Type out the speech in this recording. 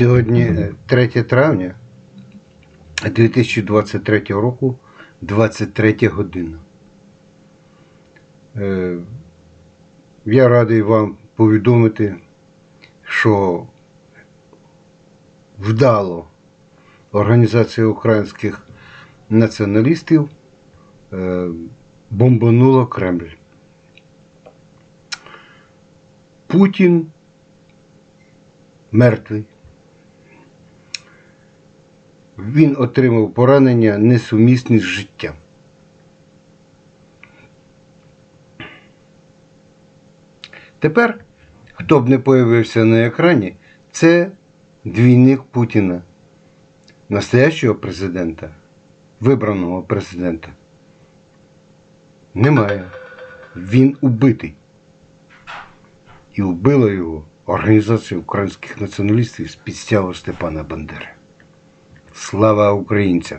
Сьогодні е, 3 травня 2023 року, 23 година. Е, Я радий вам повідомити, що вдало Організація українських націоналістів е, бомбанула Кремль. Путін мертвий. Він отримав поранення несумісні з життям. Тепер, хто б не появився на екрані, це двійник Путіна, настоящого президента, вибраного президента. Немає. Він убитий. І вбила його Організація українських націоналістів з підстягу Степана Бандери. Слава українцям!